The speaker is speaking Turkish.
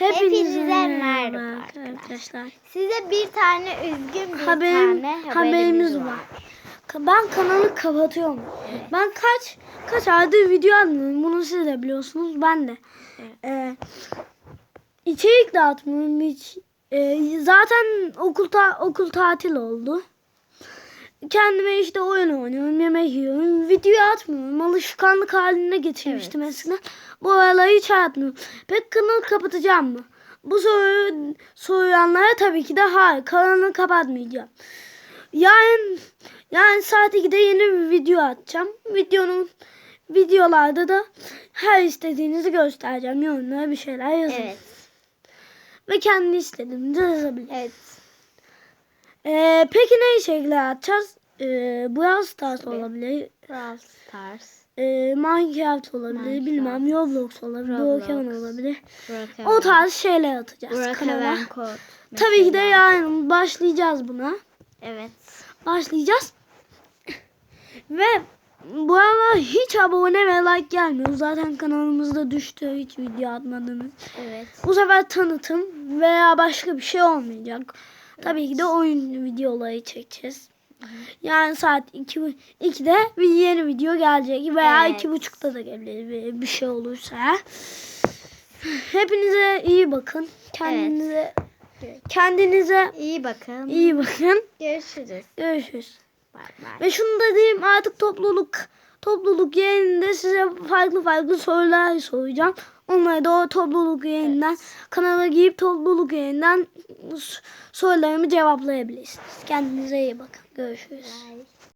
Hepinize merhaba arkadaşlar. Size bir tane üzgün bir Haberim, tane haberimiz haberimiz var. var. Ben kanalı kapatıyorum. Ben kaç kaç aydır video atmıyorum. Bunu siz de biliyorsunuz. Ben de. Evet. Ee, içerik de atmıyorum hiç. Ee, zaten okul ta- okul tatil oldu. Kendime işte oyun oynuyorum, yemek yiyorum. Video atmıyorum. Alışkanlık haline getirmiştim eskiden. Bu aralar hiç atmıyorum. Peki kanalı kapatacağım mı? Bu soruyu soruyanlara tabii ki de hayır. Kanalı kapatmayacağım. Yarın, yarın saat 2'de yeni bir video atacağım. Videonun videolarda da her istediğinizi göstereceğim. Yorumlara bir şeyler yazın. Evet. Ve kendi istediğinizi yazabilirsiniz. Evet. Ee, peki ne şekilde atacağız? Ee, Brawl Stars Tabii. olabilir. Brawl Stars. Ee, Minecraft olabilir. Minecraft. Bilmem Roblox olabilir. Brokeman olabilir. Brokeman. O tarz şeyler atacağız kanala. Brokeman Code. Tabii ki de yarın başlayacağız buna. Evet. Başlayacağız. Ve bu aralar hiç abone ve like gelmiyor. Zaten kanalımızda düştü hiç video atmadığımız. Evet. Bu sefer tanıtım veya başka bir şey olmayacak. Tabii ki de oyun videoları çekeceğiz. Yani saat 2, 2'de bir yeni video gelecek veya Evet. 2.30'da da gelebilir bir, şey olursa. Hepinize iyi bakın. Kendinize kendinize İyi bakın. iyi bakın. Görüşürüz. Görüşürüz. Bay bay. Ve şunu da diyeyim artık topluluk topluluk yayınında size farklı farklı sorular soracağım. Onları da o topluluk yayından kanala girip topluluk yayından sorularımı cevaplayabilirsiniz. Kendinize iyi bakın. Görüşürüz. Bye.